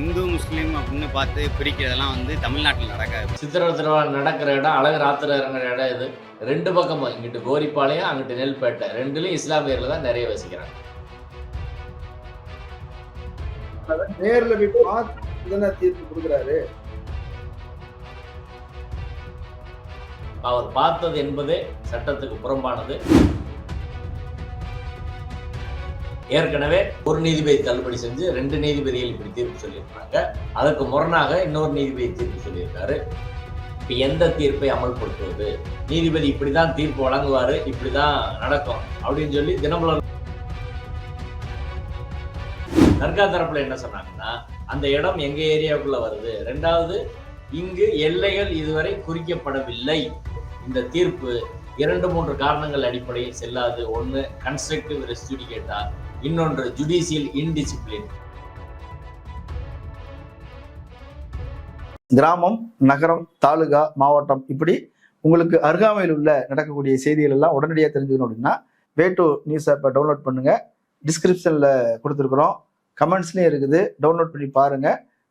இந்து முஸ்லீம் அப்படின்னு பார்த்து பிரிக்கிறதெல்லாம் வந்து தமிழ்நாட்டில் நடக்காது. சித்திரை திருவிழா நடக்கிற இடம் அழகு ராத்திரி இறங்குற இடம் இது. ரெண்டு பக்கமும் இங்கிட்டு கோரிப்பாளையம் அங்கிட்டு நெல்பேட்டை. ரெண்டுலயும் இஸ்லாமியர்கள் தான் நிறைய வசிக்கிறாங்க. நேர்ல போய் பார்த்து தீர்ப்பு கொடுக்குறாரு. அவர் பார்த்தது என்பதே சட்டத்துக்கு புறம்பானது. ஏற்கனவே ஒரு நீதிபதி தள்ளுபடி செஞ்சு ரெண்டு நீதிபதிகள் இப்படி தீர்ப்பு சொல்லியிருக்காங்க அதற்கு முரணாக இன்னொரு நீதிபதி தீர்ப்பு சொல்லியிருக்காரு. இப்போ எந்த தீர்ப்பை அமல்படுத்துவது? நீதிபதி இப்படிதான் தீர்ப்பு வழங்குவாரு இப்படிதான் நடக்கும் அப்படின்னு சொல்லி தினமலர் தர்கா தரப்புல என்ன சொன்னாங்கன்னா அந்த இடம் எங்க ஏரியாவுக்குள்ள வருது? ரெண்டாவது இங்கு எல்லைகள் இதுவரை குறிக்கப்படவில்லை. இந்த தீர்ப்பு இரண்டு மூன்று காரணங்கள் அடிப்படையில் செல்லாது. ஒன்று கன்ஸ்ட்ரக்டிவ் ரெஸ்டியூடிகேட்டா இன்னொன்று ஜுடிஷியல் இன்டிசிப்ளின் கிராமம் நகரம் தாலுகா மாவட்டம் இப்படி உங்களுக்கு அருகாமையில் உள்ள நடக்கக்கூடிய செய்திகள் எல்லாம் உடனடியாக தெரிஞ்சுக்கணும் அப்படின்னா வே டு நியூஸ் ஆப்பை டவுன்லோட் பண்ணுங்க டிஸ்கிரிப்ஷனில் கொடுத்துருக்குறோம். கமெண்ட்ஸ்லையும் இருக்குது. டவுன்லோட் பண்ணி பாருங்க.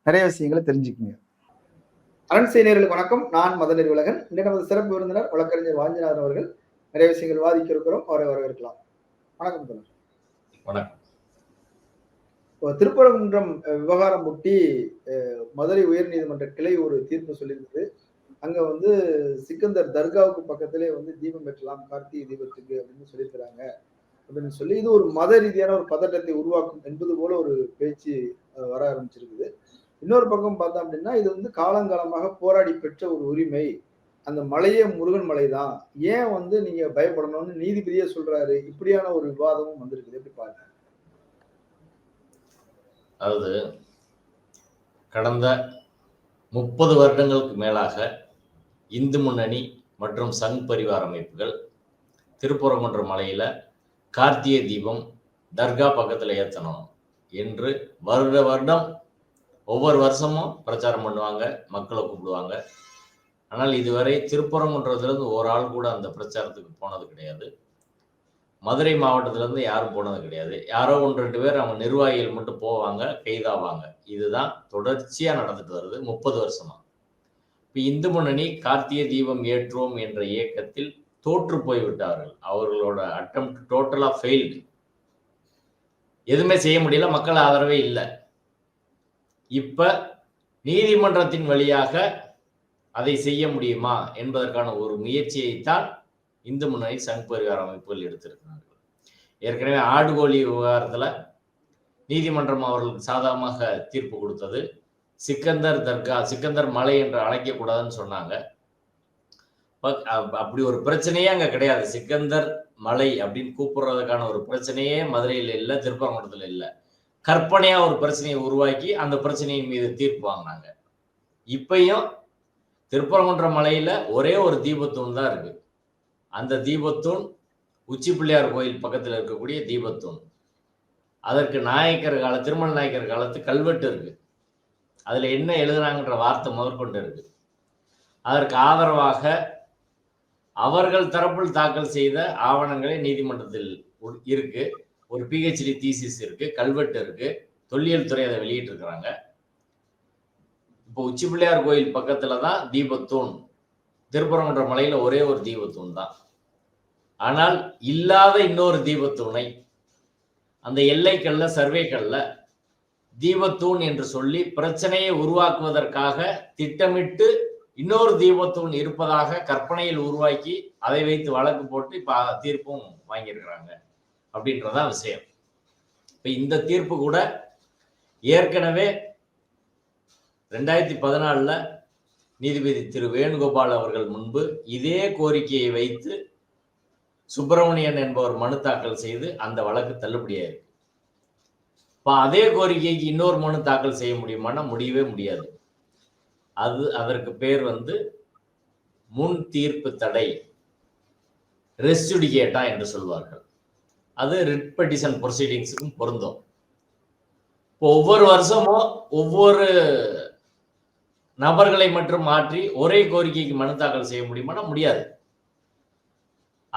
நிறைய விஷயங்களை தெரிஞ்சுக்குங்க. அரண்சேனியர்களுக்கு வணக்கம். நான் மதநெறி உலகன் இன்று நமது சிறப்பு விருந்தினர் வழக்கறிஞர் வாஞ்சிநாதன் அவர்கள் நிறைய விஷயங்கள் வாதிக்க இருக்கிறோம். அவரை வரவேற்கலாம். வணக்கம் தோழர். வணக்கம். திருப்பரங்குன்றம் விவகாரம் ஒட்டி மதுரை உயர்நீதிமன்ற கிளை ஒரு தீர்ப்பு சொல்லியிருந்தது. அங்க வந்து சிக்கந்தர் தர்காவுக்கு பக்கத்திலே வந்து தீபம் பெற்றலாம் கார்த்திகை தீபத்துக்கு அப்படின்னு சொல்லியிருக்கிறாங்க. அப்படின்னு சொல்லி இது ஒரு மத ரீதியான ஒரு பதட்டத்தை உருவாக்கும் என்பது போல ஒரு பேச்சு வர ஆரம்பிச்சிருக்குது. இன்னொரு பக்கம் பார்த்தோம் அப்படின்னா இது வந்து காலங்காலமாக போராடி பெற்ற ஒரு உரிமை. அந்த மலையே முருகன் மலை தான் ஏன் வந்து நீங்க பயப்படணும்னு நீதிபதியே சொல்றாரு? இப்படியான ஒரு விவாதமும் வந்திருக்குது. எப்படி பாருங்க அதாவது கடந்த முப்பது வருடங்களுக்கு மேலாக இந்து முன்னணி மற்றும் சங் பரிவார் அமைப்புகள் திருப்புறங்குன்ற மலையில் கார்த்திகை தீபம் தர்கா பக்கத்தில் ஏற்றணும் என்று வருட வருடம் ஒவ்வொரு வருஷமும் பிரச்சாரம் பண்ணுவாங்க மக்களை கூப்பிடுவாங்க. ஆனால் இதுவரை திருப்பரங்குன்றத்துலேருந்து ஒரு ஆள் கூட அந்த பிரச்சாரத்துக்கு போனது கிடையாது. மதுரை மாவட்டத்திலேருந்து யாரும் போனது கிடையாது. யாரோ ஒன்று ரெண்டு பேர் அவங்க நிர்வாகிகள் மட்டும் போவாங்க கைதாவாங்க. இதுதான் தொடர்ச்சியாக நடந்துட்டு வருது முப்பது வருஷமா. இப்போ இந்து முன்னணி கார்த்திகை தீபம் ஏற்றுவோம் என்ற இயக்கத்தில் தோற்று போய் விட்டார்கள் அவர்களோட அட்டம் டோட்டலாக ஃபெயில்டு எதுவுமே செய்ய முடியல மக்கள் ஆதரவே இல்லை. இப்போ நீதிமன்றத்தின் வழியாக அதை செய்ய முடியுமா என்பதற்கான ஒரு முயற்சியைத்தான் இந்து முன்னணி சங் பரிவார அமைப்புகள் எடுத்திருக்கிறார்கள். ஏற்கனவே ஆடுகோழி விவகாரத்தில் நீதிமன்றம் அவர்களுக்கு சாதகமாக தீர்ப்பு கொடுத்தது. சிக்கந்தர் தர்கா சிக்கந்தர் மலை என்று அழைக்கக்கூடாதுன்னு சொன்னாங்க. அப்- அப்படி ஒரு பிரச்சனையே அங்கே கிடையாது. சிக்கந்தர் மலை அப்படின்னு கூப்பிடுறதுக்கான ஒரு பிரச்சனையே மதுரையில் இல்லை திருப்பரங்குன்றத்தில் இல்லை. கற்பனையாக ஒரு பிரச்சனையை உருவாக்கி அந்த பிரச்சனையின் மீது தீர்ப்பு வாங்கினாங்க. இப்பையும் திருப்பரங்குன்ற மலையில ஒரே ஒரு தீபத்தூண் தான் இருக்கு. அந்த தீபத்தூண் உச்சி பிள்ளையார் கோயில் பக்கத்தில் இருக்கக்கூடிய தீபத்தூண். அதற்கு நாயக்கர் கால திருமண நாயக்கர் காலத்து கல்வெட்டு இருக்கு. அதுல என்ன எழுதுனாங்கன்ற வார்த்தை முதற்கொண்டு இருக்கு. அதற்கு ஆதரவாக அவர்கள் தரப்பில் தாக்கல் செய்த ஆவணங்களே நீதிமன்றத்தில் இருக்கு. ஒரு பிஹெச்டி தீசிஸ் இருக்கு கல்வெட்டு இருக்கு. தொல்லியல் துறை அதை வெளியிட்டு இருக்கிறாங்க இப்போ உச்சி பிள்ளையார் கோயில் பக்கத்துல தான் தீபத்தூண். திருப்பரங்குன்ற மலையில ஒரே ஒரு தீபத்தூண் தான் ஆனால் இல்லாத இன்னொரு தீபத்தூணை அந்த எல்லைக்கல்ல சர்வேக்கல்ல தீபத்தூண் என்று சொல்லி பிரச்சனையை உருவாக்குவதற்காக திட்டமிட்டு இன்னொரு தீபத்தூண் இருப்பதாக கற்பனையில் உருவாக்கி அதை வைத்து வழக்கு போட்டு இப்ப தீர்ப்பும் வாங்கியிருக்கிறாங்க அப்படின்றதான் விஷயம். இப்ப இந்த தீர்ப்பு கூட ஏற்கனவே ரெண்டாயிரத்தி பதினாலுல நீதிபதி திரு வேணுகோபால் அவர்கள் முன்பு இதே கோரிக்கையை வைத்து சுப்பிரமணியன் என்பவர் மனு தாக்கல் செய்து அந்த வழக்கு தள்ளுபடியாயிருக்கு. இப்போ அதே கோரிக்கைக்கு இன்னொரு மனு தாக்கல் செய்ய முடியுமானா முடியவே முடியாது. அது அதற்கு பேர் வந்து முன் தீர்ப்பு தடை ரெஸ்டுடிகேட்டா என்று சொல்வார்கள். அது ரிட் பெட்டிஷன் ப்ரொசீடிங்ஸுக்கும் பொருந்தும். இப்போ ஒவ்வொரு வருஷமும் ஒவ்வொரு நபர்களை மட்டும் மாற்றி ஒரே கோரிக்கைக்கு மனு தாக்கல் செய்ய முடியுமானா முடியாது.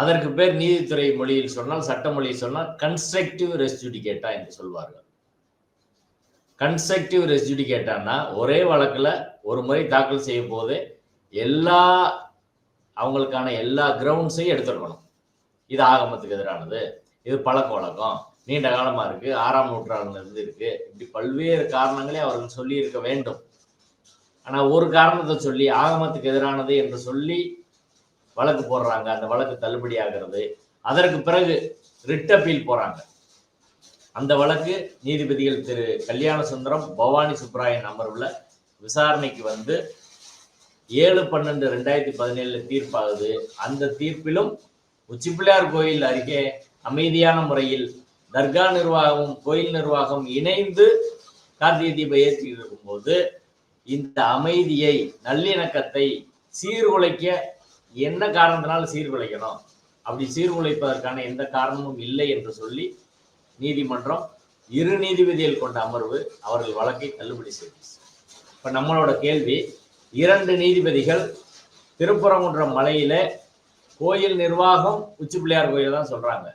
அதற்கு பேர் நீதித்துறை மொழியில் சொன்னால் சட்ட மொழியில் சொன்னால் கன்ஸ்ட்ரக்டிவ் ரெஸ்டிகேட்டா என்று சொல்வார்கள். கன்ஸ்ட்ரக்டிவ் ரெஸ்ஜுடிகேட்டானா ஒரே வழக்கில் ஒரு முறை தாக்கல் செய்யும் போது எல்லா அவங்களுக்கான எல்லா கிரவுண்ட்ஸையும் எடுத்துருக்கணும் இது ஆகமத்துக்கு எதிரானது. இது பழக்க வழக்கம். நீண்ட காலமாக இருக்குது ஆறாம் நூற்றாண்டுலேருந்து இருந்து இப்படி பல்வேறு காரணங்களே அவர்கள் சொல்லியிருக்க வேண்டும். ஆனா ஒரு காரணத்தை சொல்லி ஆகமத்துக்கு எதிரானது என்று சொல்லி வழக்கு போடுறாங்க. அந்த வழக்கு தள்ளுபடி ஆகிறது அதற்கு பிறகு ரிட் அப்பீல் போறாங்க. அந்த வழக்கு நீதிபதிகள் திரு கல்யாண சுந்தரம் பவானி சுப்ராயன் அமர்வுல விசாரணைக்கு வந்து ஏழு பன்னெண்டு ரெண்டாயிரத்தி பதினேழுல தீர்ப்பாகுது. அந்த தீர்ப்பிலும் உச்சிப்பிள்ளையார் கோயில் அருகே அமைதியான முறையில் தர்கா நிர்வாகமும் கோயில் நிர்வாகம் இணைந்து கார்த்திகை தீபம் ஏற்றி இருக்கும்போது இந்த அமைதியை நல்லிணக்கத்தை சீர்குலைக்க என்ன காரணத்தினால சீர்குலைக்கணும்? அப்படி சீர்குலைப்பதற்கான எந்த காரணமும் இல்லை என்று சொல்லி நீதிமன்றம் இரு நீதிபதிகள் கொண்ட அமர்வு அவர்கள் வழக்கை தள்ளுபடி செய்தது. இப்போ நம்மளோட கேள்வி இரண்டு நீதிபதிகள் திருப்பரங்குன்றம் மலையில கோயில் நிர்வாகம் உச்சி பிள்ளையார் கோயில் தான் சொல்றாங்க.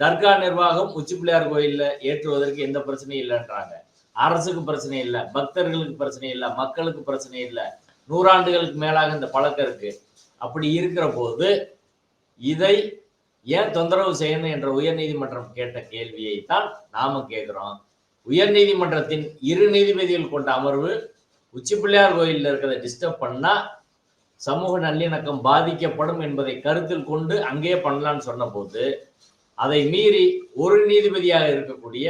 தர்கா நிர்வாகம் உச்சி பிள்ளையார் கோயிலில் ஏற்றுவதற்கு எந்த பிரச்சனையும் இல்லைன்றாங்க. அரசுக்கு பிரச்சனை இல்லை பக்தர்களுக்கு பிரச்சனை இல்லை மக்களுக்கு பிரச்சனை இல்லை. நூறாண்டுகளுக்கு மேலாக இந்த பழக்கம் இருக்கு. அப்படி இருக்கிற போது இதை ஏன் தொந்தரவு செய்யணும் என்ற உயர்நீதிமன்றம் கேட்ட கேள்வியை தான் நாம கேட்கிறோம். உயர்நீதிமன்றத்தின் இரு நீதிபதிகள் கொண்ட அமர்வு உச்சி பிள்ளையார் கோயிலில் இருக்கிறத டிஸ்டர்ப் பண்ணா சமூக நல்லிணக்கம் பாதிக்கப்படும் என்பதை கருத்தில் கொண்டு அங்கேயே பண்ணலாம்னு சொன்னபோது அதை மீறி ஒரு நீதிபதியாக இருக்கக்கூடிய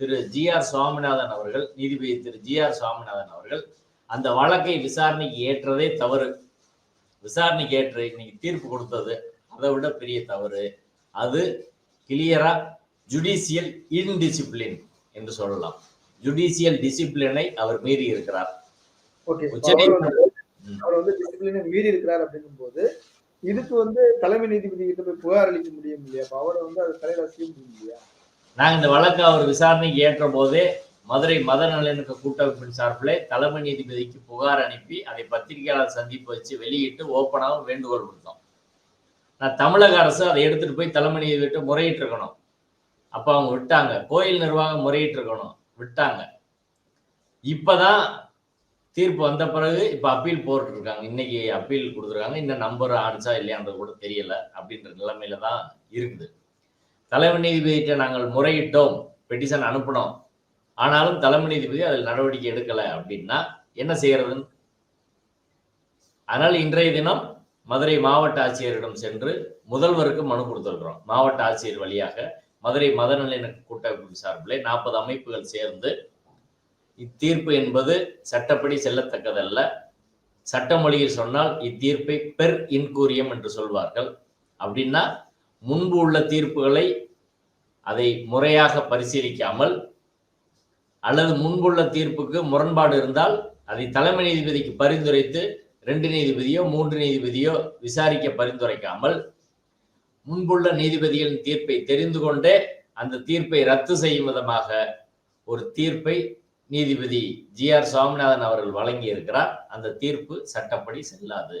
திரு ஜி ஆர் சுவாமிநாதன் அவர்கள் நீதிபதி திரு ஜி ஆர் சுவாமிநாதன் அவர்கள் அந்த வழக்கை விசாரணைக்கு ஏற்றதே தவறு. விசாரணைக்கு ஏற்று இன்னைக்கு தீர்ப்பு கொடுத்தது. அதை விட பெரிய தவறு. அது கிளியரா ஜுடிஷியல் இன்டிசிப்ளின் என்று சொல்லலாம். ஜுடிஷியல் டிசிப்ளினை அவர் மீறி இருக்கிறார். அவர் வந்து டிசிப்ளினை மீறி இருக்கிறார் அப்படிங்கும் போது இதுக்கு வந்து தலைமை நீதிபதி கிட்ட போய் புகார் அளிக்க முடியும் இல்லையா? அவரை வந்து அது தலையில செய்ய முடியும் இல்லையா? நாங்க இந்த வழக்கு அவர் விசாரணைக்கு ஏற்ற போதே மதுரை மத நலனுக்கு கூட்டமைப்பின் சார்பில் தலைமை நீதிபதிக்கு புகார் அனுப்பி அதை பத்திரிகையாளர் சந்திப்பு வச்சு வெளியிட்டு ஓப்பனாகவும் வேண்டுகோள் விடுத்தோம். நான் தமிழக அரசு அதை எடுத்துட்டு போய் தலைமை நீதிபதி முறையிட்டு இருக்கணும். அப்போ அவங்க விட்டாங்க. கோயில் நிர்வாகம் முறையிட்டு இருக்கணும். விட்டாங்க. இப்பதான் தீர்ப்பு வந்த பிறகு இப்ப அப்பீல் போட்டு இருக்காங்க இன்னைக்கு அப்பீல் கொடுத்துருக்காங்க. இன்னும் நம்பர் ஆடிச்சா இல்லையான்றது கூட தெரியல அப்படின்ற நிலைமையில தான் இருக்குது. தலைமை நீதிபதியிட்ட நாங்கள் முறையிட்டோம். பெட்டிஷன் அனுப்பினோம். ஆனாலும் தலைமை நீதிபதி அதில் நடவடிக்கை எடுக்கல அப்படின்னா என்ன செய்யறதுன்னு? அதனால் இன்றைய தினம் மதுரை மாவட்ட ஆட்சியரிடம் சென்று முதல்வருக்கு மனு கொடுத்திருக்கிறோம். மாவட்ட ஆட்சியர் வழியாக மதுரை மத கூட்டமைப்பு சார்பில் நாற்பது அமைப்புகள் சேர்ந்து இத்தீர்ப்பு என்பது சட்டப்படி செல்லத்தக்கதல்ல. சட்ட மொழியில் சொன்னால் இத்தீர்ப்பை பெர் இன்கூரியம் என்று சொல்வார்கள். அப்படின்னா முன்பு உள்ள தீர்ப்புகளை அதை முறையாக பரிசீலிக்காமல் அல்லது முன்புள்ள தீர்ப்புக்கு முரண்பாடு இருந்தால் அதை தலைமை நீதிபதிக்கு பரிந்துரைத்து ரெண்டு நீதிபதியோ மூன்று நீதிபதியோ விசாரிக்க பரிந்துரைக்காமல் முன்புள்ள நீதிபதிகளின் தீர்ப்பை தெரிந்து கொண்டே அந்த தீர்ப்பை ரத்து செய்யும் விதமாக ஒரு தீர்ப்பை நீதிபதி ஜி ஆர் சுவாமிநாதன் அவர்கள் வழங்கி இருக்கிறார் அந்த தீர்ப்பு சட்டப்படி செல்லாது.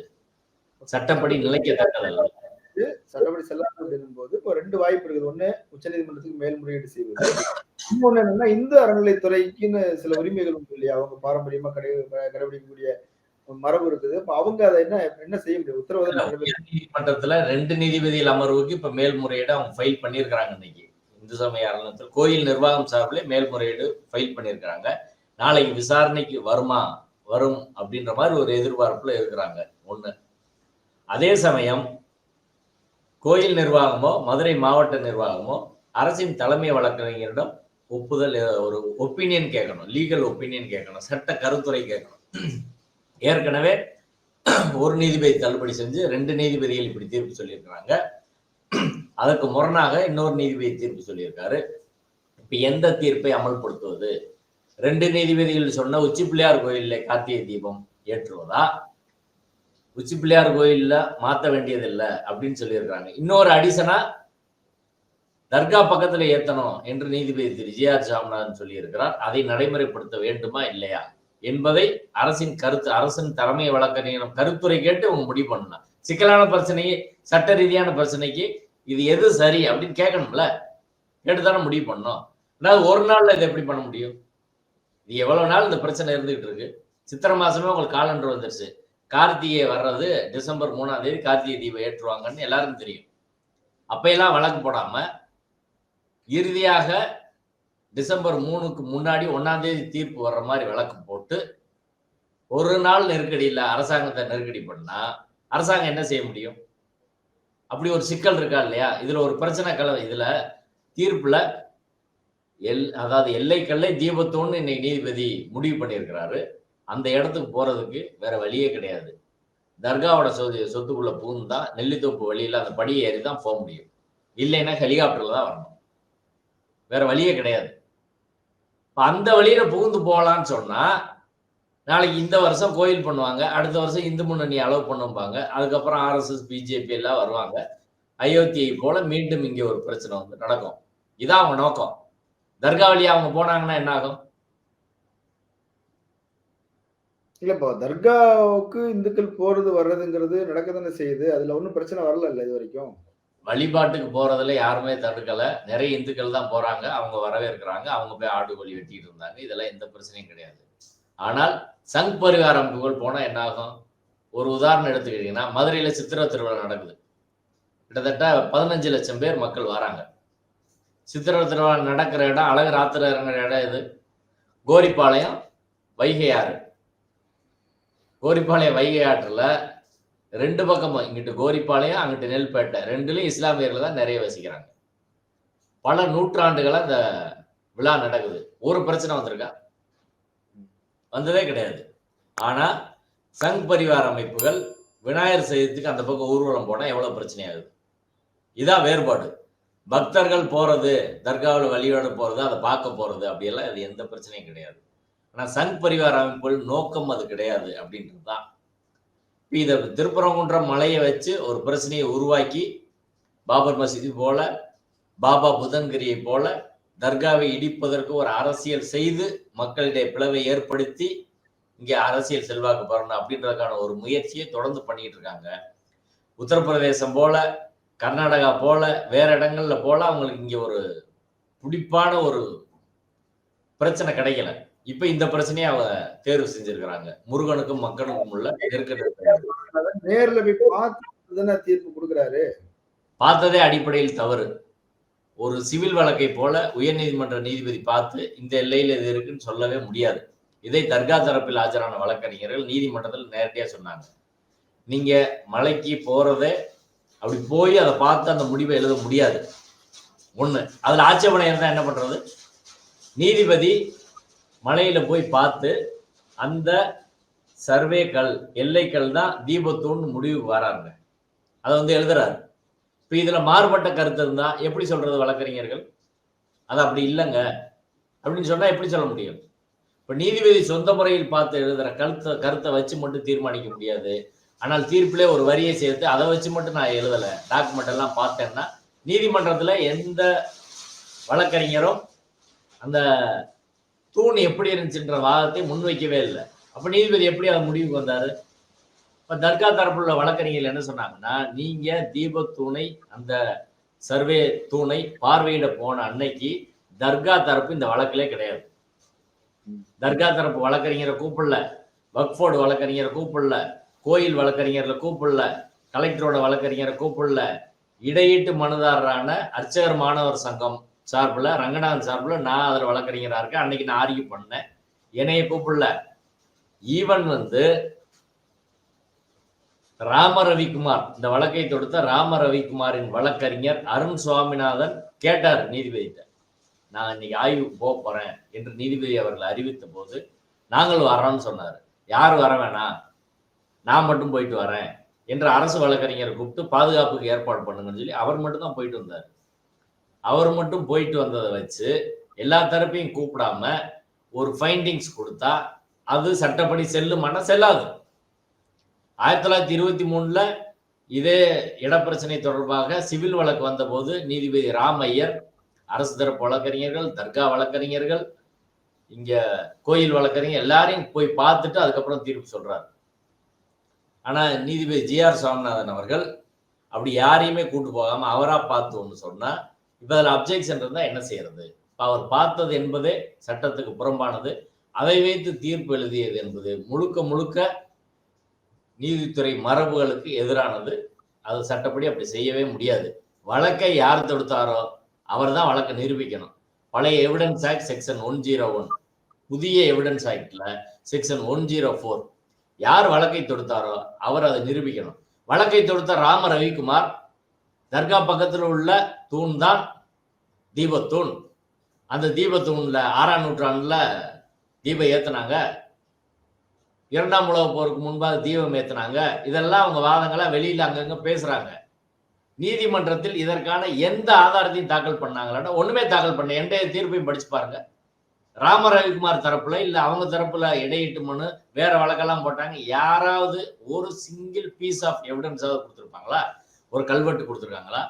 சட்டப்படி நிலைக்கத்தக்கதல்ல சட்டப்படி செல்லாது போது இப்போ ரெண்டு வாய்ப்பு இருக்குது. ஒண்ணு உச்சநீதிமன்றத்துக்கு மேல்முறையீடு செய்வது. இன்னொன்னு என்னன்னா இந்து அறநிலைத்துறைக்குன்னு சில உரிமைகள் உண்டு இல்லையா? அவங்க பாரம்பரியமா கடை கடைபிடிக்கக்கூடிய மரபு இருக்குது. அப்ப அவங்க அதை என்ன என்ன செய்ய முடியும்? உயர் நீதிமன்றத்துல ரெண்டு நீதிபதிகள் அமர்வுக்கு இப்ப மேல்முறையீடு அவங்க ஃபைல் பண்ணியிருக்கிறாங்க இன்னைக்கு. இந்து சமய அறநிலையத்தில் கோயில் நிர்வாகம் சார்பில் மேல்முறையீடு ஃபைல் பண்ணியிருக்கிறாங்க. நாளைக்கு விசாரணைக்கு வருமா வரும் அப்படின்ற மாதிரி ஒரு எதிர்பார்ப்புல இருக்கிறாங்க. ஒண்ணு. அதே சமயம் கோயில் நிர்வாகமோ மதுரை மாவட்ட நிர்வாகமோ அரசின் தலைமை வழக்கறிஞரிடம் ஒப்புதல் ஒரு ஒப்பீனியன் கேட்கணும் லீகல் ஒப்பீனியன் கேட்கணும் சட்ட கருத்துரை கேட்கணும். ஏற்கனவே ஒரு நீதிபதி தள்ளுபடி செஞ்சு ரெண்டு நீதிபதிகள் இப்படி தீர்ப்பு சொல்லியிருக்கிறாங்க. அதற்கு முரணாக இன்னொரு நீதிபதி தீர்ப்பு சொல்லியிருக்காரு. இப்போ எந்த தீர்ப்பை அமல்படுத்துவது? ரெண்டு நீதிபதிகள் சொன்ன உச்சி பிள்ளையார் கோயிலில் கார்த்திகை தீபம் ஏற்றுவதா? உச்சி பிள்ளையார் கோயில்ல மாற்ற வேண்டியதில்லை அப்படின்னு சொல்லியிருக்காங்க. இன்னொரு அடிஷனா தர்கா பக்கத்துல ஏற்றணும் என்று நீதிபதி திரு. ஜி. ஆர். சாமிநாதன் சொல்லியிருக்கிறார். அதை நடைமுறைப்படுத்த வேண்டுமா இல்லையா? என்பதை அரசின் கருத்து அரசின் தலைமை வழக்கறிஞரும் கருத்துரை கேட்டு அவங்க முடிவு பண்ணலாம். சிக்கலான பிரச்சனையை சட்ட ரீதியான பிரச்சனைக்கு இது எது சரி அப்படின்னு கேட்கணும்ல? கேட்டு தானே முடிவு பண்ணோம் அதாவது ஒரு நாள்ல இதை எப்படி பண்ண முடியும்? இது எவ்வளவு நாள் இந்த பிரச்சனை இருந்துகிட்டு இருக்கு? சித்திரை மாசமே உங்களுக்கு காலண்டர் வந்துருச்சு. கார்த்திகை வர்றது டிசம்பர் மூணாம் தேதி கார்த்திகை தீபம் ஏற்றுவாங்கன்னு எல்லாருக்கும் தெரியும். அப்பையெல்லாம் வழக்கு போடாம இறுதியாக டிசம்பர் மூணுக்கு முன்னாடி ஒன்னாம் தேதி தீர்ப்பு வர்ற மாதிரி விளக்கு போட்டு ஒரு நாள் நெருக்கடி இல்லை அரசாங்கத்தை நெருக்கடி பண்ணா அரசாங்கம் என்ன செய்ய முடியும்? அப்படி ஒரு சிக்கல் இருக்கா இல்லையா? இதுல ஒரு பிரச்சனை கலவை இதுல தீர்ப்புல எல் அதாவது எல்லைக்கல்லை தீபத்தோன்னு இன்னைக்கு நீதிபதி முடிவு பண்ணியிருக்கிறாரு. அந்த இடத்துக்கு போறதுக்கு வேற வழியே கிடையாது. தர்காவோட சொத்து சொத்துக்குள்ள பூந்தா நெல்லித்தோப்பு வழியில அந்த படியை ஏறி தான் போக முடியும். இல்லைன்னா ஹெலிகாப்டர்ல தான் வரணும். வேற வழியே கிடையாது. அந்த வழியில புகுந்து போகலான்னு சொன்னா நாளைக்கு இந்த வருஷம் கோயில் பண்ணுவாங்க அடுத்த வருஷம் இந்து முன்னணி அளவு பண்ணுவாங்க அதுக்கப்புறம் ஆர்எஸ்எஸ் பிஜேபி எல்லாம் வருவாங்க. அயோத்தியை போல மீண்டும் இங்கே ஒரு பிரச்சனை வந்து நடக்கும். இதான் அவங்க நோக்கம். தர்கா வழியா அவங்க போனாங்கன்னா என்ன ஆகும்? இல்ல இப்போ தர்காவுக்கு இந்துக்கள் போறது வர்றதுங்கிறது நடக்க தானே செய்யுது. அதுல ஒன்றும் பிரச்சனை வரல இல்ல இது வரைக்கும். வழிபாட்டுக்கு போறதுல யாருமே தடுக்கல. நிறைய இந்துக்கள் தான் போறாங்க. அவங்க வரவேற்கிறாங்க. அவங்க போய் ஆடு கோழி வெட்டிட்டு இருந்தாங்க. இதெல்லாம் எந்த பிரச்சனையும் கிடையாது. ஆனால் சங் பரிவார அமைப்புகள் போனால் என்ன ஆகும் ஒரு உதாரணம் எடுத்துக்கிட்டீங்கன்னா மதுரையில் சித்திரை திருவிழா நடக்குது. கிட்டத்தட்ட பதினஞ்சு லட்சம் பேர் மக்கள் வராங்க. சித்திரை திருவிழா நடக்கிற இடம் அழகு ராத்திர இறங்குற இடம் இது கோரிப்பாளையம் வைகை ஆறு. கோரிப்பாளையம் வைகை ஆற்றில் ரெண்டு பக்கமும் இங்கிட்டு கோரிப்பாளையம் அங்கிட்டு நெல்பேட்டை. ரெண்டுலையும் இஸ்லாமியர்கள் தான் நிறைய வசிக்கிறாங்க. பல நூற்றாண்டுகளாக இந்த விழா நடக்குது. ஒரு பிரச்சனை வந்திருக்கா? வந்ததே கிடையாது. ஆனால் சங் பரிவார அமைப்புகள் விநாயகர் சதுர்த்திக்கு அந்த பக்கம் ஊர்வலம் போனால் எவ்வளோ பிரச்சனையாகுது? இதான் வேறுபாடு. பக்தர்கள் போகிறது தர்காவில் வழிபாட போகிறது அதை பார்க்க போகிறது அப்படியெல்லாம் அது எந்த பிரச்சனையும் கிடையாது. ஆனால் சங் பரிவார அமைப்புகள் நோக்கம் அது கிடையாது அப்படின்றது தான் இப்போ இதை திருப்பரங்குன்றம் மலையை வச்சு ஒரு பிரச்சனையை உருவாக்கி பாபர் மசீதி போல பாபா புதன்கிரியை போல தர்காவை இடிப்பதற்கு ஒரு அரசியல் செய்து மக்களிடையே பிளவை ஏற்படுத்தி இங்கே அரசியல் செல்வாக்கு பெறணும் அப்படின்றதுக்கான ஒரு முயற்சியை தொடர்ந்து பண்ணிட்டு இருக்காங்க. உத்தரப்பிரதேசம் போல கர்நாடகா போல வேற இடங்கள்ல போல அவங்களுக்கு இங்க ஒரு துடிப்பான ஒரு பிரச்சனை கிடைக்கல. இப்ப இந்த பிரச்சனையை அவங்க தேர்வு செஞ்சிருக்கிறாங்க. முருகனுக்கும் மக்களுக்கும் உள்ள நெருக்கடி நேர்ல போய் பார்த்து தீர்ப்பு கொடுக்குறாரு? பார்த்ததே அடிப்படையில் தவறு. ஒரு சிவில் வழக்கை போல உயர்நீதிமன்ற நீதிபதி பார்த்து இந்த எல்லையில் இது இருக்குன்னு சொல்லவே முடியாது. இதை தர்கா தரப்பில் ஆஜரான வழக்கறிஞர்கள் நீதிமன்றத்தில் நேரடியாக சொன்னாங்க. நீங்க மலைக்கு போறதே அப்படி போய் அதை பார்த்து அந்த முடிவை எழுத முடியாது. ஒண்ணு அதுல ஆட்சேபனை இருந்தால் என்ன பண்றது? நீதிபதி மலையில போய் பார்த்து அந்த சர்வே கல் எல்லைக்கல் தான் தீபத்தூன்னு முடிவுக்கு வராருங்க. அதை வந்து எழுதுறாரு. இப்போ இதில் மாறுபட்ட கருத்து இருந்தால் எப்படி சொல்றது வழக்கறிஞர்கள்? அது அப்படி இல்லைங்க. அப்படின்னு சொன்னால் எப்படி சொல்ல முடியும்? இப்போ நீதிபதி சொந்த முறையில் பார்த்து எழுதுகிற கருத்தை கருத்தை வச்சு மட்டும் தீர்மானிக்க முடியாது. ஆனால் தீர்ப்பிலே ஒரு வரியை சேர்த்து அதை வச்சு மட்டும் நான் எழுதலை. டாக்குமெண்ட் எல்லாம் பார்த்தேன்னா நீதிமன்றத்தில் எந்த வழக்கறிஞரும் அந்த தூண் எப்படி இருந்துச்சுன்ற வாதத்தை முன்வைக்கவே இல்லை. அப்போ நீதிபதி எப்படி அதை முடிவுக்கு வந்தார்? இப்போ தர்கா தரப்புள்ள வழக்கறிஞர்கள் என்ன சொன்னாங்கன்னா நீங்க தீபத்தூணை அந்த சர்வே தூணை பார்வையிட போன அன்னைக்கு தர்கா தரப்பு இந்த வழக்கிலே கிடையாது. தர்கா தரப்பு வழக்கறிஞரை கூப்பிடல வக்ஃபோர்டு வழக்கறிஞரை கூப்பிடல கோயில் வழக்கறிஞர்ல கூப்பிடல கலெக்டரோட வழக்கறிஞரை கூப்பிடல இடையீட்டு மனுதாரரான அர்ச்சகர் மாணவர் சங்கம் சார்பில் ரங்கநாதன் சார்பில் நான் அதில் வழக்கறிஞராக இருக்கேன். அன்னைக்கு நான் ஆர்கியூ பண்ணேன். என்னைய கூப்பிடல. ஈவன் வந்து ராம ரவிக்குமார் இந்த வழக்கை தொடுத்த ராம ரவிக்குமாரின் வழக்கறிஞர் அருண் சுவாமிநாதன் கேட்டார் நீதிபதியிட்ட நான் இன்னைக்கு ஆய்வுக்கு போக போறேன் என்று நீதிபதி அவர்கள் அறிவித்த போது நாங்கள் வரோம்னு சொன்னார். யார் வர வேணாம் நான் மட்டும் போயிட்டு வரேன் என்று அரசு வழக்கறிஞரை கூப்பிட்டு பாதுகாப்புக்கு ஏற்பாடு பண்ணுங்கன்னு சொல்லி அவர் மட்டும் தான் போயிட்டு வந்தார். அவர் மட்டும் போயிட்டு வந்ததை வச்சு எல்லா தரப்பையும் கூப்பிடாம ஒரு ஃபைண்டிங்ஸ் கொடுத்தா அது சட்டப்படி செல்லுமானா செல்லாது. ஆயிரத்தி தொள்ளாயிரத்தி இருபத்தி மூணுல இதே இடப்பிரச்சனை தொடர்பாக சிவில் வழக்கு வந்தபோது நீதிபதி ராமையர் அரசு தரப்பு வழக்கறிஞர்கள் தர்கா வழக்கறிஞர்கள் இங்க கோயில் வழக்கறிஞர் எல்லாரையும் போய் பார்த்துட்டு அதுக்கப்புறம் தீர்ப்பு சொல்றாரு. ஆனா நீதிபதி ஜி ஆர் சுவாமிநாதன் அவர்கள் அப்படி யாரையுமே கூட்டு போகாம அவரா பார்த்து ஒன்று சொன்னா இப்ப அதில் அப்ஜெக்ஷன் இருந்தா என்ன செய்யறது? இப்ப அவர் பார்த்தது என்பதே சட்டத்துக்கு புறம்பானது. அதை வைத்து தீர்ப்பு எழுதியது என்பது முழுக்க முழுக்க நீதித்துறை மரபுகளுக்கு எதிரானது. அது சட்டப்படி அப்படி செய்யவே முடியாது. வழக்கை யார் தொடுத்தாரோ அவர் தான் வழக்கை நிரூபிக்கணும். பழைய evidence act section one zero one புதிய எவிடன்ஸ் ஆக்டில் செக்ஷன் ஒன் ஜீரோ ஃபோர் யார் வழக்கை தொடுத்தாரோ அவர் அதை நிரூபிக்கணும். வழக்கை தொடுத்த ராம ரவிக்குமார் தர்கா பக்கத்தில் உள்ள தூண் தான் தீபத்தூண் அந்த தீபத்தூணில் ஆறாம் நூற்றாண்டில் தீபம் ஏற்றினாங்க இரண்டாம் உலக போருக்கு முன்பாக தீபம் ஏத்துனாங்க. இதெல்லாம் அவங்க வாதங்களாக வெளியில் அங்கங்க பேசுறாங்க. நீதிமன்றத்தில் இதற்கான எந்த ஆதாரத்தையும் தாக்கல் பண்ணாங்களான்னா ஒண்ணுமே தாக்கல் பண்ண எந்த தீர்ப்பையும் படிச்சு பாருங்க. ராம ரவிக்குமார் தரப்புல இல்ல அவங்க தரப்புல இடையிட்டு மனு வேற வழக்கெல்லாம் போட்டாங்க. யாராவது ஒரு சிங்கிள் பீஸ் ஆஃப் எவிடன்ஸாவது கொடுத்துருப்பாங்களா? ஒரு கல்வெட்டு கொடுத்துருக்காங்களா?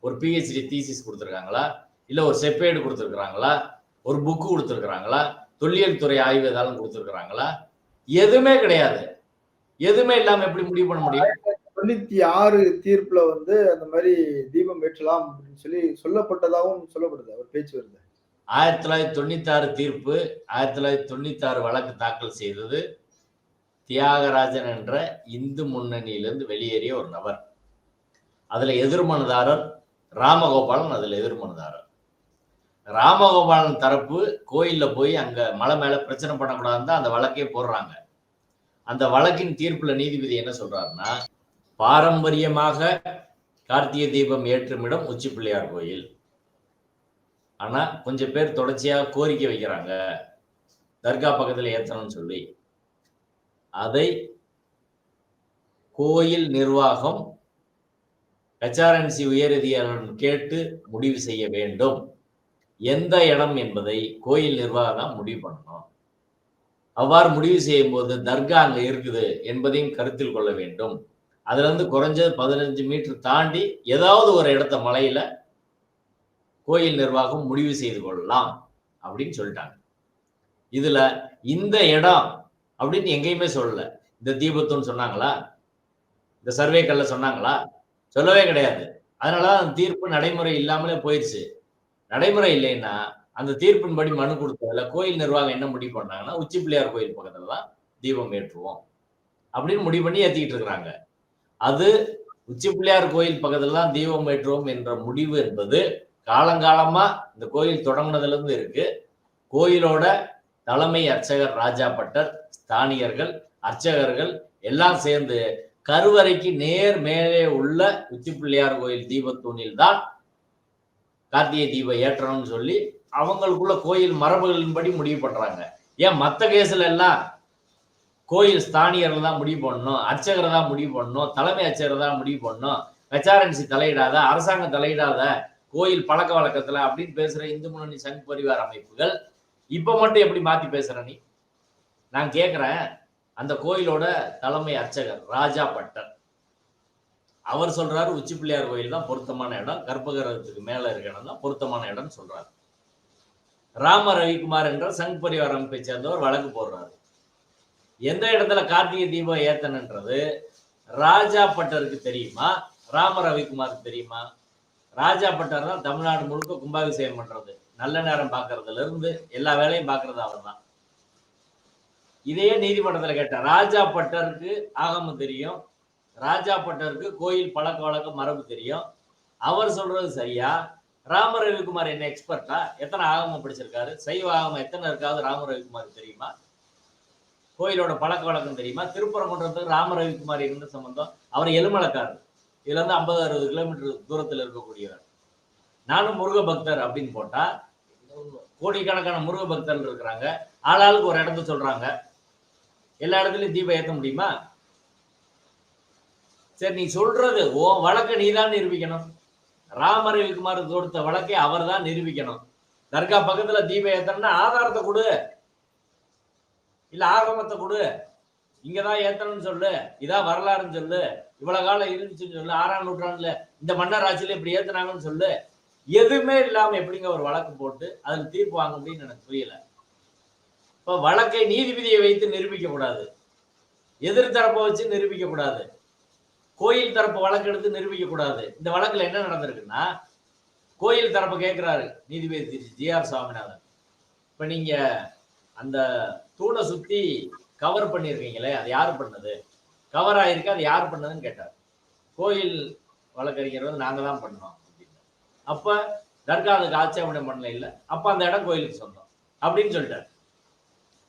ஒரு பிஹெச்டி தீசிஸ் கொடுத்துருக்காங்களா? இல்ல ஒரு செப்பேடு கொடுத்துருக்காங்களா ஒரு புக்கு கொடுத்துருக்காங்களா தொல்லியல் துறை ஆய்வு ஏதாவது கொடுத்துருக்காங்களா எதுவுமே கிடையாது. எதுவுமே இல்லாம எப்படி முடிவு பண்ண முடியும்? தொண்ணூத்தி ஆறு தீர்ப்புல வந்து அந்த மாதிரி தீபம் ஏற்றலாம் அப்படின்னு சொல்லி சொல்லப்பட்டதாகவும் சொல்லப்படுது. அவர் பேச்சு வருது. ஆயிரத்தி தொள்ளாயிரத்தி தொண்ணூத்தி ஆறு தீர்ப்பு ஆயிரத்தி தொள்ளாயிரத்தி தொண்ணூத்தி ஆறு வழக்கு தாக்கல் செய்தது தியாகராஜன் என்ற இந்து முன்னணியிலிருந்து வெளியேறிய ஒரு நபர். அதுல எதிர்மனுதாரர் ராமகோபாலன் அதுல எதிர்மனுதாரர். ராமகோபாலன் தரப்பு கோயிலில் போய் அங்கே மலை மேலே பிரச்சனை பண்ணக்கூடாதுன்னு தான் அந்த வழக்கே போடுறாங்க. அந்த வழக்கின் தீர்ப்பில் நீதிபதி என்ன சொல்றாருன்னா பாரம்பரியமாக கார்த்திகை தீபம் ஏற்றும் இடம் உச்சி பிள்ளையார் கோயில். ஆனால் கொஞ்சம் பேர் தொடர்ச்சியாக கோரிக்கை வைக்கிறாங்க. தர்கா பக்கத்தில் ஏற்றணும்னு சொல்லி. அதை கோயில் நிர்வாகம் ஹெச்ஆர்என்சி உயரதிகாரிடம் கேட்டு முடிவு செய்ய வேண்டும். எந்த இடம் என்பதை கோயில் நிர்வாகம் தான் முடிவு பண்ணணும். அவ்வாறு முடிவு செய்யும் போது தர்கா அங்க இருக்குது என்பதையும் கருத்தில் கொள்ள வேண்டும். அதுல இருந்து குறைஞ்சது பதினஞ்சு மீட்டர் தாண்டி ஏதாவது ஒரு இடத்த மலையில கோயில் நிர்வாகம் முடிவு செய்து கொள்ளலாம் அப்படின்னு சொல்லிட்டாங்க. இதுல இந்த இடம் அப்படின்னு எங்கேயுமே சொல்லல. இந்த தீபத்துன்னு சொன்னாங்களா? இந்த சர்வேக்கல்ல சொன்னாங்களா? சொல்லவே கிடையாது. அதனால அந்த தீர்ப்பு நடைமுறை இல்லாமலே போயிடுச்சு நடைமுறை இல்லைன்னா அந்த தீர்ப்பின்படி மனு கொடுத்ததுல கோயில் நிர்வாகம் என்ன முடிவு பண்ணாங்கன்னா உச்சி பிள்ளையார் கோயில் பக்கத்துல தான் தீபம் ஏற்றுவோம் அப்படின்னு முடிவு பண்ணி ஏற்றிக்கிட்டு இருக்கிறாங்க. அது உச்சி பிள்ளையார் கோயில் பக்கத்துல தான் தீபம் ஏற்றுவோம் என்ற முடிவு என்பது காலங்காலமா இந்த கோயில் தொடங்கினதுல இருந்து இருக்கு. கோயிலோட தலைமை அர்ச்சகர் ராஜா பட்டர் ஸ்தானியர்கள் அர்ச்சகர்கள் எல்லாம் சேர்ந்து கருவறைக்கு நேர் மேலே உள்ள உச்சி பிள்ளையார் கோயில் தீபத்தூணில் தான் கார்த்திகை தீபம் ஏற்றணும்னு சொல்லி அவங்களுக்குள்ள கோயில் மரபுகளின்படி முடிவு பண்றாங்க. ஏன் மற்ற கேஸ்ல எல்லாம் கோயில் ஸ்தானியர்கள் தான் முடிவு பண்ணணும் அர்ச்சகர் தான் முடிவு பண்ணணும் தலைமை அர்ச்சகர் தான் முடிவு பண்ணணும் ஹெச்ஆர்என்சி தலையிடாத அரசாங்கம் தலையிடாத கோயில் பழக்க வழக்கத்துல அப்படின்னு பேசுற இந்து முன்னணி சங் பரிவார் அமைப்புகள் இப்ப மட்டும் எப்படி மாத்தி பேசுற நீ? நான் கேக்குறேன். அந்த கோயிலோட தலைமை அர்ச்சகர் ராஜா பட்டர். அவர் சொல்றாரு உச்சி பிள்ளையார் கோயில் தான் பொருத்தமான இடம் கர்ப்பகிரகத்துக்கு மேல இருக்க இடம் தான் பொருத்தமான இடம்னு சொல்றாரு. ராம ரவிக்குமார் என்ற சங் பரிவார் அமைப்பை சேர்ந்தவர் வழக்கு போடுறாரு. எந்த இடத்துல கார்த்திகை தீபம் ஏத்தனன்றது ராஜா பட்டருக்கு தெரியுமா? ராம ரவிக்குமாருக்கு தெரியுமா? ராஜா பட்டர் தான் தமிழ்நாடு முழுக்க கும்பாபிஷேகம் பண்றது. நல்ல நேரம் பார்க்கறதுல இருந்து எல்லா வேலையும் பார்க்கறது அவர் தான் இதையே நீதிமன்றத்துல கேட்டேன் ராஜா பட்டருக்கு ஆகமம் தெரியும். ராஜா பட்டருக்கு கோயில் பழக்க வழக்கம் மரபு தெரியும். அவர் சொல்றது சரியா? ராம ரவிக்குமார் என்ன எக்ஸ்பர்ட்டா எத்தனை ஆகமம் படிச்சிருக்காரு? சைவ ஆகமம் எத்தனை இருக்காது? ராம ரவிக்குமார் தெரியுமா? கோயிலோட பழக்க வழக்கம் தெரியுமா? திருப்பரங்குன்றத்துக்கு ராம ரவிக்குமார் என்ன சம்பந்தம். அவர் எலுமலக்காரர். இதுல இருந்து ஐம்பது அறுபது கிலோமீட்டர் தூரத்தில் இருக்கக்கூடியவர். நானும் முருக பக்தர் அப்படின்னு போட்டா கோடிக்கணக்கான முருக பக்தர்கள் இருக்கிறாங்க. ஆளாளுக்கு ஒரு இடத்த சொல்றாங்க. எல்லா இடத்துலையும் தீபம் ஏற்ற முடியுமா? சரி நீ சொல்றது ஓ வழக்கை நீ தான் நிரூபிக்கணும். ராமர் ரவிக்குமார் கொடுத்த வழக்கை அவர் தான் நிரூபிக்கணும். தர்கா பக்கத்துல தீபம் ஏத்தனா ஆதாரத்தை கொடு. இல்ல ஆகமத்தை கொடு. இங்கதான் ஏத்தணும்னு சொல்லு. இதான் வரலாறுன்னு சொல்லு. இவ்வளவு காலம் இருந்துச்சுன்னு சொல்லு. ஆறாம் நூற்றாண்டுல இந்த மன்னர் ஆட்சியில இப்படி ஏத்துனாங்கன்னு சொல்லு. எதுவுமே இல்லாம எப்படிங்க ஒரு வழக்கு போட்டு அதுக்கு தீர்ப்பு வாங்க முடியும்னு எனக்கு புரியல. இப்ப வழக்கை நீதிபதியை வைத்து நிரூபிக்க கூடாது எதிர்த்தரப்பை வச்சு நிரூபிக்க கூடாது கோயில் தரப்பு வழக்கு எடுத்து நிரூபிக்க கூடாது. இந்த வழக்குல என்ன நடந்திருக்குன்னா கோயில் தரப்பு கேட்கிறாரு நீதிபதி ஜி. ஆர். சுவாமிநாதன். இப்ப நீங்க அந்த தூணை சுத்தி கவர் பண்ணியிருக்கீங்களே அது யார் பண்ணது? கவர் ஆயிருக்கு அது யார் பண்ணதுன்னு கேட்டார். கோயில் வழக்கறிஞர் வந்து நாங்க தான் பண்ணோம் அப்படின்னு. அப்ப தர்கா அதுக்கு ஆட்சேபனை பண்ணல இல்லை. அப்ப அந்த இடம் கோயிலுக்கு சொந்தம் அப்படின்னு சொல்லிட்டார்.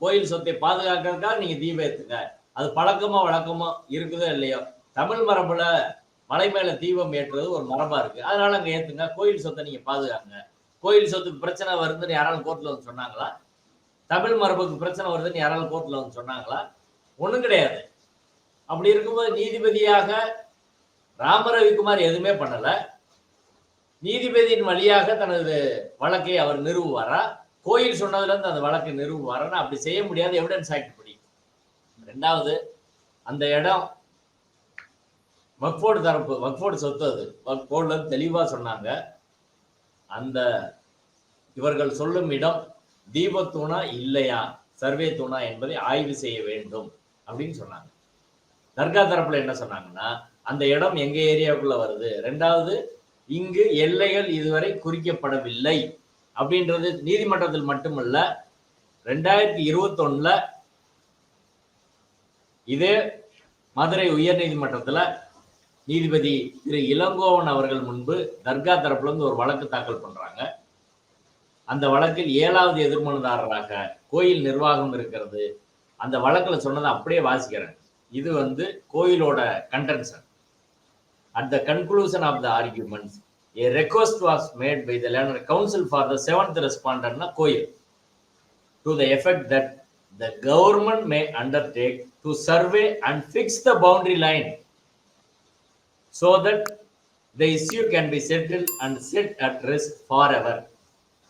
கோயில் சொத்தை பாதுகாக்கிறதுக்காக நீங்க தீபம் ஏத்துங்க. அது பழக்கமோ வழக்கமோ இருக்குதோ இல்லையோ? தமிழ் மரபுல மலை மேல தீபம் ஏற்றுறது ஒரு மரபா இருக்கு. அதனால அங்க ஏத்துங்க. கோயில் சொத்தை நீங்க பாதுகாங்க. கோயில் சொத்துக்கு பிரச்சனை வருதுன்னு யாராலும் கோர்ட்ல வந்து சொன்னாங்களா? தமிழ் மரபுக்கு பிரச்சனை வருதுன்னு யாராலும் கோர்ட்ல வந்து சொன்னாங்களா? ஒண்ணும் கிடையாது. அப்படி இருக்கும்போது நீதிபதியாக ராமரவிக்குமார் எதுவுமே பண்ணல. நீதிபதியின் வழியாக தனது வழக்கை அவர் நிறுவுவாரா? கோயில் சொன்னதுல இருந்து அந்த வழக்கை நிறுவுவாரான்னு அப்படி செய்ய முடியாது எவிடன்ஸ் ஆக்ட் படி. ரெண்டாவது அந்த இடம் வக்ஃபோர்டு தரப்பு வக்ஃபோர்டு சொத்து அது. வக்ஃபோர்டில் தெளிவாக சொன்னாங்க. அந்த இவர்கள் சொல்லும் இடம் தீபத்தூணா இல்லையா? சர்வே தூணா என்பதை ஆய்வு செய்ய வேண்டும் அப்படின்னு சொன்னாங்க. தர்கா தரப்புல என்ன சொன்னாங்கன்னா அந்த இடம் எங்க ஏரியாவுக்குள்ள வருது? ரெண்டாவது இங்கு எல்லைகள் இதுவரை குறிக்கப்படவில்லை அப்படின்றது நீதிமன்றத்தில் மட்டுமல்ல ரெண்டாயிரத்தி இருபத்தொன்னுல இதே மதுரை உயர்நீதிமன்றத்துல நீதிபதி திரு இளங்கோவன் அவர்கள் முன்பு தர்கா தரப்புலேருந்து ஒரு வழக்கு தாக்கல் பண்ணுறாங்க அந்த வழக்கில் ஏழாவது எதிர்மனுதாரராக கோயில் நிர்வாகம் இருக்கிறது. அந்த வழக்கில் சொன்னதை அப்படியே வாசிக்கிறேன். இது வந்து கோயிலோட contention at the conclusion of the arguments a request was made by the learned counsel for the seventh ரெஸ்பாண்டர்னா கோயில் to the effect that the government may undertake to survey and fix the boundary line so that the issue can be settled and set at rest forever.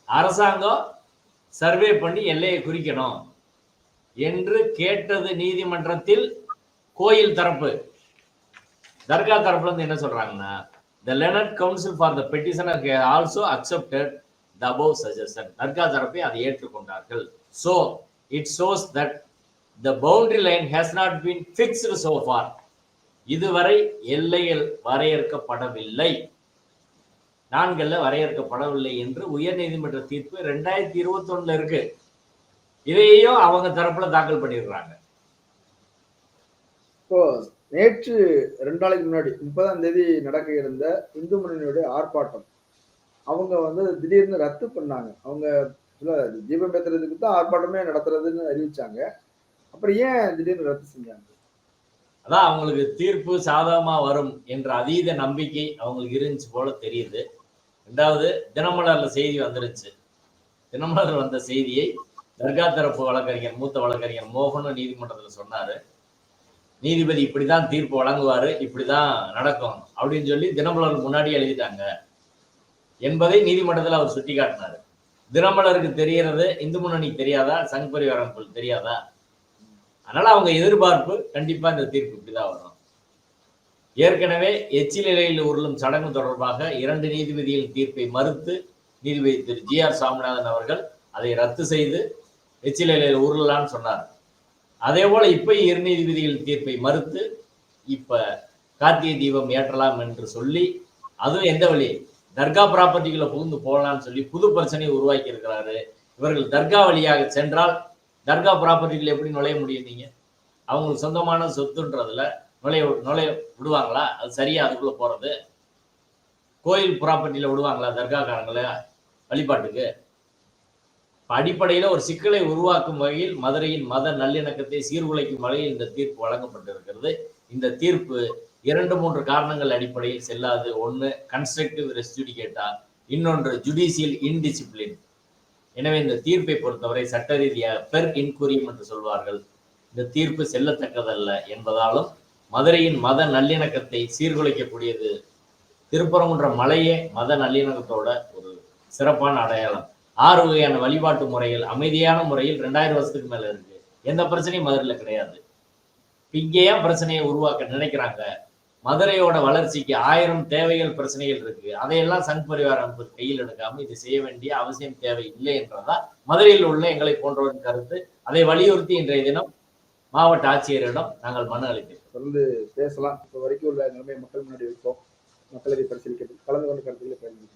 அரசாங்கம் survey பண்ணி எல்லையை குறிக்கணும் என்று கேட்டது நீதிமன்றத்தில் கோயில் தரப்பு தர்கா தரப்புல இருந்து என்ன சொல்றாங்கன்னா the learned counsel for the petition also accepted the above suggestion தர்கா தரப்பை அதை ஏற்றுக்கொண்டார்கள் so it shows that the boundary line has not been fixed so far இதுவரை எல்லைகள் வரையறுக்கப்படவில்லை. நான்கல்ல வரையறுக்கப்படவில்லை என்று உயர் நீதிமன்ற தீர்ப்பு ரெண்டாயிரத்தி இருபத்தி ஒண்ணுல இருக்கு. இதையும் அவங்க தரப்புல தாக்கல் பண்ணிடுறாங்க. இப்போ நேற்று ரெண்டு நாளைக்கு முன்னாடி முப்பதாம் தேதி நடக்க இருந்த இந்து முன்னணியுடைய ஆர்ப்பாட்டம். அவங்க வந்து திடீர்னு ரத்து பண்ணாங்க. அவங்க தீபம் ஏத்துறதுக்கு தான் ஆர்ப்பாட்டமே நடத்துறதுன்னு அறிவிச்சாங்க. அப்புறம் ஏன் திடீர்னு ரத்து செஞ்சாங்க? அதான் அவங்களுக்கு தீர்ப்பு சாதகமாக வரும் என்ற அதீத நம்பிக்கை அவங்களுக்கு இருந்துச்சு போல தெரியுது. ரெண்டாவது தினமலரில் செய்தி வந்துருச்சு. தினமலர் வந்த செய்தியை தர்கா தரப்பு வழக்கறிஞர் மூத்த வழக்கறிஞர் மோகனும் நீதிமன்றத்தில் சொன்னார். நீதிபதி இப்படி தான் தீர்ப்பு வழங்குவார் இப்படி தான் நடக்கும் அப்படின்னு சொல்லி தினமலர் முன்னாடி எழுதிட்டாங்க. என்பதை நீதிமன்றத்தில் அவர் சுட்டிக்காட்டினாரு. தினமலருக்கு தெரிகிறது இந்து முன்னணிக்கு தெரியாதா? சங் பரிவார தெரியாதா? அதனால அவங்க எதிர்பார்ப்பு கண்டிப்பா இந்த தீர்ப்பு இப்படிதான் வரும் ஏற்கனவே எச்சில் நிலையில் உருளும் சடங்கு தொடர்பாக இரண்டு நீதிபதிகள் தீர்ப்பை மறுத்து நீதிபதி திரு ஜி ஆர் சாமிநாதன் அவர்கள் அதை ரத்து செய்து எச்சில் நிலையில் உருளலான்னு சொன்னார். அதே போல இப்ப இரு நீதிபதிகள் தீர்ப்பை மறுத்து இப்ப கார்த்திகை தீபம் ஏற்றலாம் என்று சொல்லி அதுவும் எந்த வழி? தர்கா ப்ராப்பர்ட்டிகளை புகுந்து போகலாம்னு சொல்லி புது பிரச்சனையை உருவாக்கி இருக்கிறாரு இவர்கள் தர்கா வழியாக சென்றால் தர்கா ப்ராப்பர்ட்டிகள் எப்படி நுழைய முடியும் நீங்கள் அவங்களுக்கு சொந்தமான சொத்துன்றதுல நுழைய நுழைய விடுவாங்களா? அது சரியா அதுக்குள்ளே போறது? கோயில் ப்ராப்பர்ட்டியில் விடுவாங்களா தர்காக்காரங்களை வழிபாட்டுக்கு? இப்ப அடிப்படையில ஒரு சிக்கலை உருவாக்கும் வகையில் மதுரையின் மத நல்லிணக்கத்தை சீர்குலைக்கும் வகையில் இந்த தீர்ப்பு வழங்கப்பட்டிருக்கிறது. இந்த தீர்ப்பு இரண்டு மூன்று காரணங்கள் அடிப்படையில் செல்லாது. ஒன்று கன்ஸ்ட்ரக்டிவ் ரெஸ்டியூடிகேட்டா இன்னொன்று ஜுடிஷியல் இன்டிசிப்ளின் எனவே இந்த தீர்ப்பை பொறுத்தவரை சட்ட ரீதியாக பெர் இன்குரியம் என்று சொல்வார்கள். இந்த தீர்ப்பு செல்லத்தக்கதல்ல என்பதாலும் மதுரையின் மத நல்லிணக்கத்தை சீர்குலைக்கக்கூடியது திருப்பரங்குன்ற மலையே மத நல்லிணக்கத்தோட ஒரு சிறப்பான அடையாளம். ஆறு வகையான வழிபாட்டு முறைகள் அமைதியான முறையில் ரெண்டாயிரம் வருஷத்துக்கு மேல இருக்கு. எந்த பிரச்சனையும் மதுரையில் கிடையாது. இங்கேயே பிரச்சனையை உருவாக்க நினைக்கிறாங்க. மதுரையோட வளர்ச்சிக்கு ஆயிரம் தேவைகள் பிரச்சனைகள் இருக்கு. அதையெல்லாம் சங் பரிவார அமைப்பு கையில் எடுக்காம இது செய்ய வேண்டிய அவசியம் தேவை இல்லை என்றதான் மதுரையில் உள்ள எங்களை போன்றவரின் கருத்து. அதை வலியுறுத்தி இன்றைய தினம் மாவட்ட ஆட்சியரிடம் நாங்கள் மனு அளிக்கிறோம் தொடர்ந்து பேசலாம். இப்போ வரைக்கும் உள்ள நிலைமை மக்கள் முன்னாடி வைப்போம் மக்களவை பரிசீலிக்கிறது கலந்து கொண்டு கருத்துக்களை பயன்படுத்தணும்